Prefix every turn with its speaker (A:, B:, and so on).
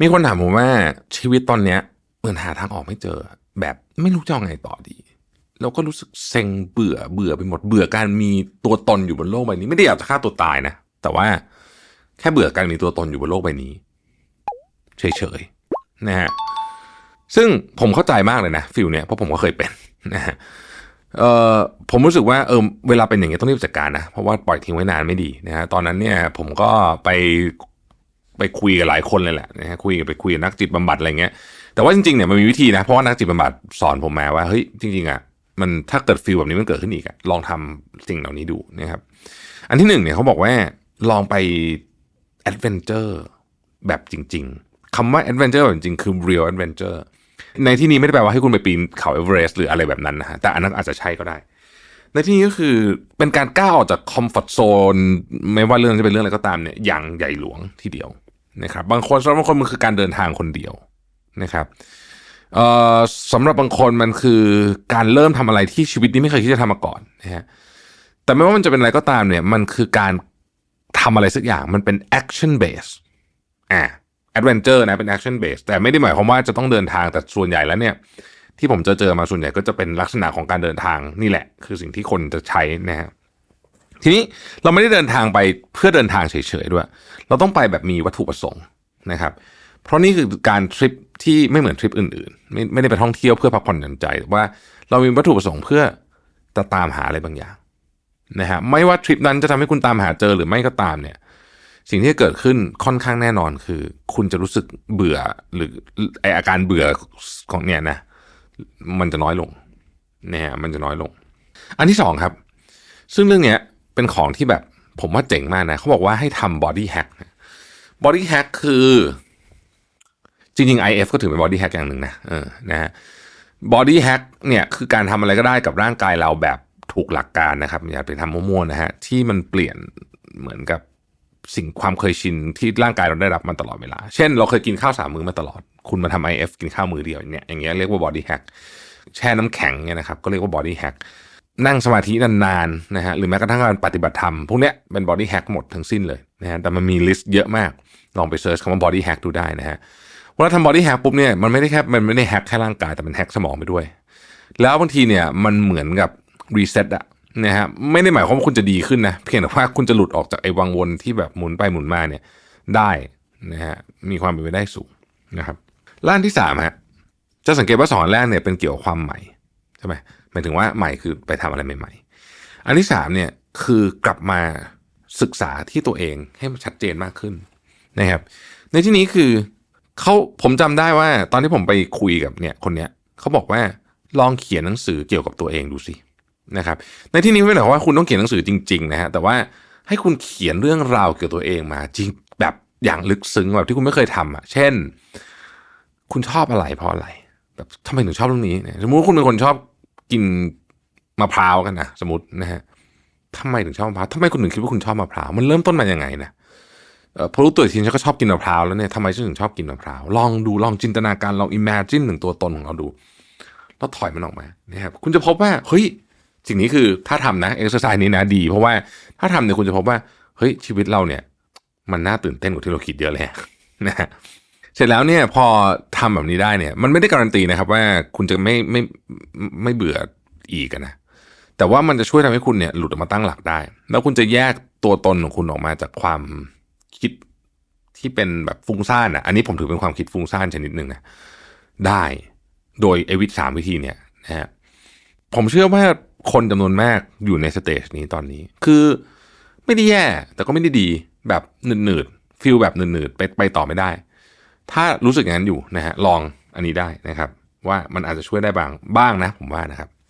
A: มีคนถามผมว่าชีวิตตอนเนี้ยเหมือนหาทางออกไม่เจอ แบบไม่รู้จะเอาไงต่อดีเราก็รู้สึกเซ็งเบื่อเบื่อไปหมดเบื่อการมีตัวตนอยู่บนโลกใบนี้ ไม่ได้อยากจะฆ่าตัวตายนะ แต่ว่าแค่เบื่อการมีตัวตนอยู่บนโลกใบนี้ เฉยๆนะฮะซึ่งผมเข้าใจมากเลยนะฟิลเนี้ยเพราะผมก็เคยเป็นนะฮะเอ่อผมรู้สึกว่าเออเวลาเป็นอย่างเงี้ยต้องรีบจัดการนะ เพราะว่าปล่อยทิ้งไว้นานไม่ดีนะฮะตอนนั้นเนี่ยผมก็ไป ไปคุยกับหลายคนเลยแหละนะฮะคุยกับไปคุยกับนักจิตบำบัดอะไรเงี้ยแต่ว่าจริงๆเนี่ยมันมีวิธีนะเพราะว่านักจิตบำบัดสอนผมมาว่าเฮ้ยจริงๆอะมันถ้าเกิดฟีลแบบนี้มันเกิดขึ้นอีกอะลองทำสิ่งเหล่านี้ดูนะครับ อันที่หนึ่งเนี่ยเขาบอกว่าลองไปแอดเวนเจอร์แบบจริง ๆคำว่าแอดเวนเจอร์แบบจริงคือ real adventure ในที่นี้ไม่ได้แปลว่าให้คุณไปปีนเขาเอเวอเรสต์หรืออะไรแบบนั้นนะฮะแต่อันนั้นอาจจะใช่ก็ได้ ในที่นี้ก็คือเป็นการก้าวออกจากคอมฟอร์ทโซนไม่ว่าเรื่องจะเป็นเรื่องอะไรก็ตามเนี่ยอย่างใหญ่หลวงทีเดียว นะครับบางคนสำหรับบางคนมันคือการเดินทางคนเดียวนะครับสำหรับบางคนมันคือการเริ่มทำอะไรที่ชีวิตนี้ไม่เคยคิดจะทำมาก่อนนะฮะแต่ไม่ว่ามันจะเป็นอะไรก็ตามเนี่ยมันคือการทำอะไรสักอย่างมันเป็น action base อ่า adventure นะเป็น action base แต่ไม่ได้หมายความว่าจะต้องเดินทางแต่ส่วนใหญ่แล้วเนี่ยที่ผมเจอเจอมาส่วนใหญ่ก็จะเป็นลักษณะของการเดินทางนี่แหละ คือสิ่งที่คนจะใช้นะฮะ ทีนี้เราไม่ได้เดินทางไปเพื่อเดินทางเฉยๆด้วย เราต้องไปแบบมีวัตถุประสงค์นะครับ เพราะนี่คือการทริปที่ไม่เหมือนทริปอื่นๆ ไม่ไม่ได้ไปท่องเที่ยวเพื่อพักผ่อนหย่อนใจแต่ว่าเรามีวัตถุประสงค์เพื่อจะตามหาอะไรบางอย่างนะฮะไม่ว่าทริปนั้นจะทำให้คุณตามหาเจอหรือไม่ก็ตามเนี่ย สิ่งที่เกิดขึ้นค่อนข้างแน่นอนคือ คุณจะรู้สึกเบื่อหรือไออาการเบื่อของเนี่ยนะมันจะน้อยลงนะฮะมันจะน้อยลง อันที่สองครับ ซึ่งเรื่องเนี้ย เป็นของที่แบบผมว่าเจ๋งมากนะเขาบอกว่าให้ทำ body hack body hack คือ จริงๆ IF ก็ถือเป็น body hack อย่างหนึ่งนะเออนะฮะ body hack เนี่ยคือการทำอะไรก็ได้กับร่างกายเราแบบถูกหลักการนะครับ อย่าไปทำมั่วๆนะฮะที่มันเปลี่ยนเหมือนกับสิ่งความเคยชินที่ร่างกายเราได้รับมาตลอดเวลา เช่น เราเคยกินข้าวสามมื้อมาตลอด คุณมาทำ IF กินข้าวมื้อเดียวเนี่ยอย่างเงี้ยเรียกว่า body hack แช่น้ำแข็งเนี่ยนะครับก็เรียกว่า body hack นั่งสมาธินานๆนะฮะหรือแม้กระทั่งการปฏิบัติธรรม พวกเนี้ยเป็น body hack หมดทั้งสิ้นเลยนะฮะแต่มันมีลิสต์เยอะมาก ลองไปเซิร์ชคำว่า body hack ดูได้นะฮะเวลาทำ body hack ปุ๊บเนี่ยมันไม่ได้แค่มันไม่ได้แฮกแค่ร่างกายแต่มันแฮกสมองไปด้วย แล้วบางทีเนี่ยมันเหมือนกับรีเซ็ตอะนะฮะไม่ได้หมายความว่าคุณจะดีขึ้นนะเพียงแต่ว่าคุณจะหลุดออกจากไอ้วังวนที่แบบหมุนไปหมุนมาเนี่ยได้นะฮะมีความเป็นไปได้สูงนะครับล้านที่สามฮะจะสังเกตว่าสองอันแรกเนี่ยเป็นเกี่ยวกับความใหม่ใช่ไหม มายถึงว่าใหม่คือไปทำอะไรใหม่ ๆ อันที่สามเนี่ยคือกลับมาศึกษาที่ตัวเองให้มันชัดเจนมากขึ้นนะครับ ในที่นี้คือเขาผมจำได้ว่า ตอนที่ผมไปคุยกับเนี่ยคนเนี้ยเขาบอกว่าลองเขียนหนังสือเกี่ยวกับตัวเองดูสินะครับในที่นี้ไม่ได้หมายความว่าคุณต้องเขียนหนังสือจริงๆนะฮะแต่ว่าให้คุณเขียนเรื่องราวเกี่ยวกับตัวเองมา จริงแบบอย่างลึกซึ้งแบบที่คุณไม่เคยทำอะ เช่น คุณชอบอะไรเพราะอะไร แบบทำไมถึงชอบเรื่องนี้สมมุติว่าคุณเป็นคนชอบ กินมะพร้าวกันนะสมมตินะฮะทำไมถึงชอบมะพร้าวทำไมคุณถึงคิดว่าคุณชอบมะพร้าวมันเริ่มต้นมาอย่างไงนะเอ่อพอรู้ตัวทีฉันก็ชอบกินมะพร้าวแล้วเนี่ยทำไมฉันถึงชอบกินมะพร้าวลองดูลองจินตนาการลองอิมเมจินถึงตัวตนของเราดูแล้วถอยมันออกมานะครับคุณจะพบว่าเฮ้ยสิ่งนี้คือถ้าทำนะเอ็กซ์ไซส์นี้นะดี เพราะว่าถ้าทำเนี่ยคุณจะพบว่าเฮ้ยชีวิตเราเนี่ย มันน่าตื่นเต้นกว่าที่เราคิดเยอะเลยนะฮะ เสร็จแล้วเนี่ยพอทำแบบนี้ได้เนี่ย มันไม่ได้การันตีนะครับ ว่าคุณจะไม่ไม่ไม่เบื่ออีกนะแต่ว่ามันจะช่วยทำให้คุณเนี่ยหลุดออกมาตั้งหลักได้ แล้วคุณจะแยกตัวตนของคุณออกมาจากความคิดที่เป็นแบบฟุ้งซ่านอะอันนี้ผมถือเป็นความคิดฟุ้งซ่านชนิดหนึ่งนะได้โดยไอวิธสามวิธีเนี่ยนะฮะผมเชื่อว่าคนจำนวนมากอยู่ในสเตจนี้ตอนนี้ คือไม่ได้แย่ แต่ก็ไม่ได้ดีแบบหนืดๆฟิลแบบหนืดๆไปไปต่อไม่ได้ ถ้ารู้สึกอย่างนั้นอยู่นะฮะลองอันนี้ได้นะครับ ว่ามันอาจจะช่วยได้บางบ้างนะผมว่านะครับ